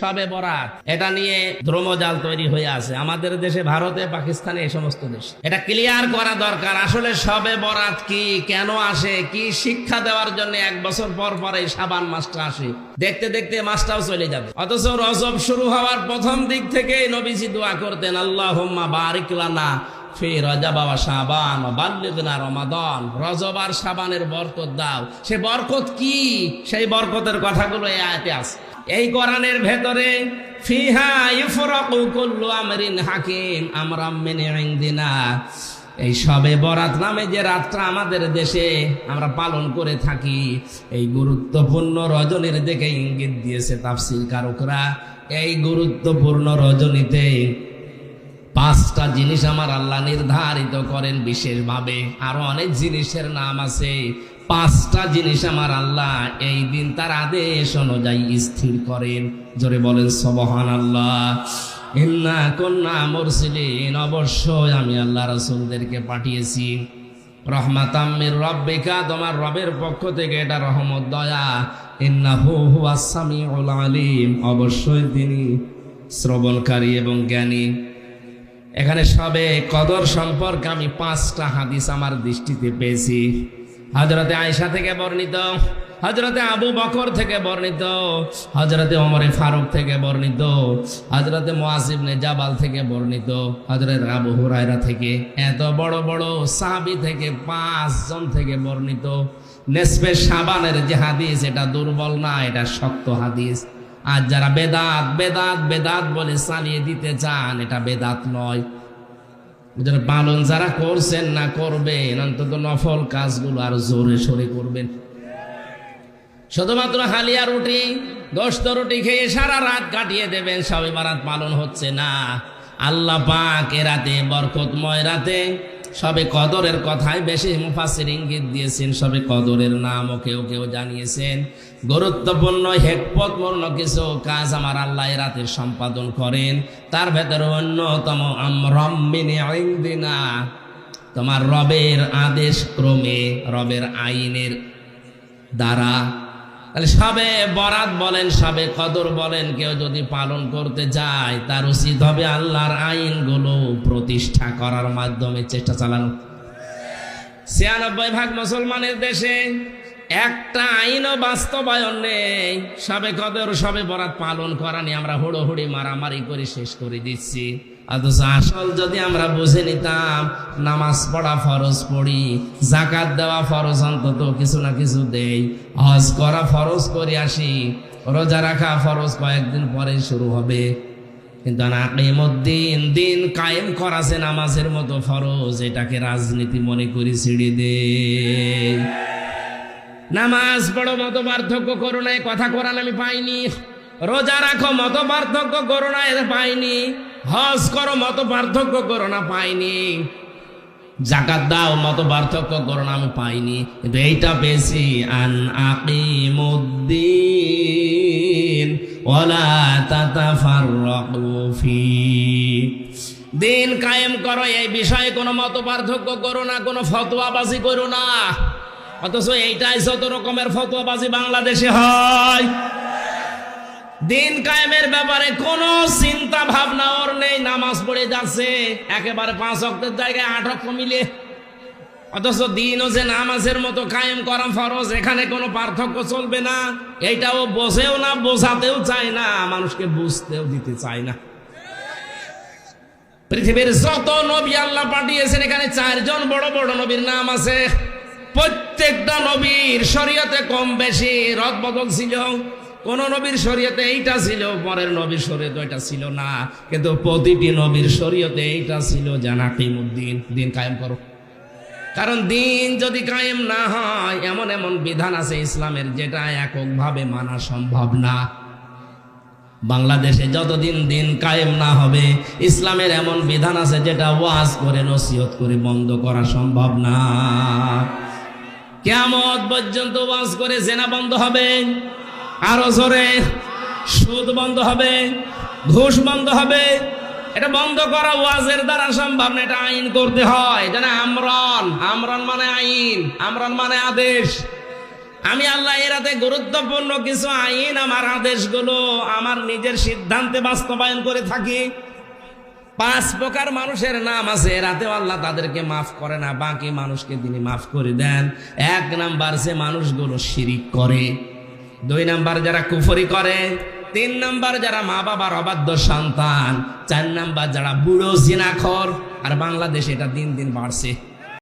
সবে বরাত। এটা নিয়ে দ্রমজাল তৈরি হয়ে আছে। আমাদের দেশে ভারতে, পাকিস্তানে এই সমস্ত দেশ। এটা ক্লিয়ার করা দরকার। আসলে সবে বরাত কি, কেন আসে, কি শিক্ষা দেওয়ার জন্য এক বছর পর পর এই সাবান মাসটা আসে। দেখতে দেখতে মাসটাও চলে যাবে। অথচ রজব শুরু হওয়ার প্রথম দিক থেকে নবীজি দোয়া করতেন আল্লাহ বারিক লানা ফি রজা বাবা সাবানের দাও। সে বরকত কি? সেই কথাগুলো এই ভেতরে মিন এই সবে বরাত নামে যে রাতটা আমাদের দেশে আমরা পালন করে থাকি, এই গুরুত্বপূর্ণ রজনীর দিকে ইঙ্গিত দিয়েছে তাফসিল কারকরা। এই গুরুত্বপূর্ণ রজনীতে পাঁচটা জিনিস আমার আল্লাহ নির্ধারিত করেন বিশেষভাবে। আরও অনেক জিনিসের নাম আছে। পাঁচটা জিনিস আমার আল্লাহ এই দিন তার আদেশ অনুযায়ী স্থির করেন। জোরে বলেন সবহান আল্লাহ ইন্না কন্যা মুরসিলিন, অবশ্যই আমি আল্লাহ রসুলদেরকে পাঠিয়েছি। রহমাতাম্মির রব্বিকা, তোমার রবের পক্ষ থেকে এটা রহমত, দয়া। ইন্না হু হু আসামি আলিম, অবশ্যই তিনি শ্রবণকারী এবং জ্ঞানী। এখানে সবে কদর সম্পর্কে আমি পাঁচটা হাদিস আমার দৃষ্টিতে পেয়েছি। হজরতে আয়সা থেকে বর্ণিত হজরতে আবু বকর থেকে বর্ণিত হজরতে ওমরে ফারুক থেকে বর্ণিত হজরতে মোয়াসিবনে জাবাল থেকে বর্ণিত হজরত আবু হুরায়রা থেকে, এত বড় বড় সাহাবি থেকে পাঁচজন থেকে বর্ণিত। নেসবে সাবানের যে হাদিস, এটা দুর্বল না, এটা শক্ত হাদিস। আর যারা বেদাত বেদাত বেদাত বলে চালিয়ে দিতে চান, এটা বেদাত নয়। পালন যারা করছেন না করবেন, অন্তত নফল কাজগুলো আর জোরে সোরে করবেন। শুধুমাত্র হালিয়া রুটি গোস্ত রুটি খেয়ে সারা রাত কাটিয়ে দেবেন, সবে বারাত পালন হচ্ছে না। আল্লাহ পাক এ রাতে, বরকতময় রাতে সবে কদরের কথাই বেশি মুফাসির ইঙ্গিত দিয়েছেন, সবে কদরের নামও কেউ কেউ জানিয়েছেন। গুরুত্বপূর্ণ হেকপতপূর্ণ কিছু কাজ আমার আল্লাহ রাতের সম্পাদন করেন। তার ভেতরে অন্যতম তোমার রবের আদেশ ক্রমে রবের আইনের দ্বারা তাহলে সবে বরাত বলেন, সবে কদর বলেন, কেউ যদি পালন করতে যায়, তার উচিত হবে আল্লাহর আইনগুলো প্রতিষ্ঠা করার মাধ্যমে চেষ্টা চালানো। ছিয়ানব্বই ভাগ মুসলমানের দেশে একটা আইনও বাস্তবায়ন নেই। সবে কদর সবে বরাত পালন করা নিয়ে আমরা হুড়োহুড়ি মারামারি করে শেষ করে দিচ্ছি। অথচ আসল যদি আমরা বুঝে নিতাম, নামাজ পড়া ফরজ পড়ি জাকাত দেওয়া ফরজ অন্তত কিছু না কিছু দেই। হজ করা ফরজ করে আসি, রোজা রাখা ফরজ কয়েকদিন পরে শুরু হবে। কিন্তু নাকিমুদ্দিন, দিন কায়েম করাছে নামাজের মতো ফরজ, এটাকে রাজনীতি মনে করি ছিড়ে দে নামাজ পড়ো মতো পার্থক্য করো না কথা কোরআন আমি পাইনি। রোজা রাখো মতো পার্থক্য করো না পাইনি। হজ করো মতো পার্থক্য করো না, পাইনি। জাকাত দাও মতো পার্থক্য করো না, আমি পাইনি। কিন্তু এইটা পেয়েছি, আন আকিমুদ্দিন ওলা তাতাফাররাকু ফি। দিন কায়েম করো, এই বিষয়ে কোনো মত পার্থক্য করো না, কোনো ফতোয়াবাজি করো না। অথচ এইটাই যত রকমের ফতোয়াবাজি বাংলাদেশে হয়। দিন কায়েমের ব্যাপারে কোনো চিন্তা ভাবনা ওর নেই, নামাজ পড়ে যাচ্ছে, একেবারে পাঁচ অক্টের জায়গায় আট অক্ষ মিলে। অথচ দিনও যে নামাজের মতো কায়েম করা ফরজ, এখানে কোনো পার্থক্য চলবে না। এইটাও বোঝেও না, বোঝাতেও চায় না, মানুষকে বুঝতেও দিতে চায় না। পৃথিবীর যত নবী আল্লাহ পাঠিয়েছেন, এখানে চারজন বড় বড় নবীর নাম আছে। প্রত্যেকটা নবীর শরীয়তে কম বেশি রদ বদল ছিল। কোন নবীর শরীয়তে এইটা ছিল, পরের নবীর শরীয়তে এটা ছিল না। কিন্তু প্রতিটি নবীর শরীয়তে এইটা ছিল জানা জানাকিমুদ্দিন দিন কায়েম করো। কারণ দিন যদি কায়েম না হয়, এমন এমন বিধান আছে ইসলামের যেটা এককভাবে মানা সম্ভব না। বাংলাদেশে যতদিন দিন কায়েম না হবে, ইসলামের এমন বিধান আছে যেটা ওয়াজ করে, নসিহত করে বন্ধ করা সম্ভব না। কেমন পর্যন্ত ওয়াজ করে জেনা বন্ধ হবে, আরও জোরে সুদ বন্ধ হবে, ঘুষ বন্ধ হবে। এটা বন্ধ করা ওয়াজের দ্বারা সম্ভব না, এটা আইন করতে হয়। যেন আমরন আমরন মানে আইন, আমরন মানে আদেশ। আমি আল্লাহ এরাতে গুরুত্বপূর্ণ কিছু আইন, আমার আদেশগুলো, আমার নিজের সিদ্ধান্তে বাস্তবায়ন করে থাকি। পাঁচ প্রকার মানুষের নাম আছে রাতে আল্লাহ তাদেরকে মাফ করে না, বাকি মানুষকে তিনি মাফ করে দেন। এক নাম্বার সে মানুষগুলো শিরিক করে, দুই নাম্বার যারা কুফরি করে, তিন নাম্বার যারা মা বাবার অবাধ্য সন্তান, চার নাম্বার যারা বুড়ো, জিনাখর, আর বাংলাদেশ এটা দিন দিন বাড়ছে।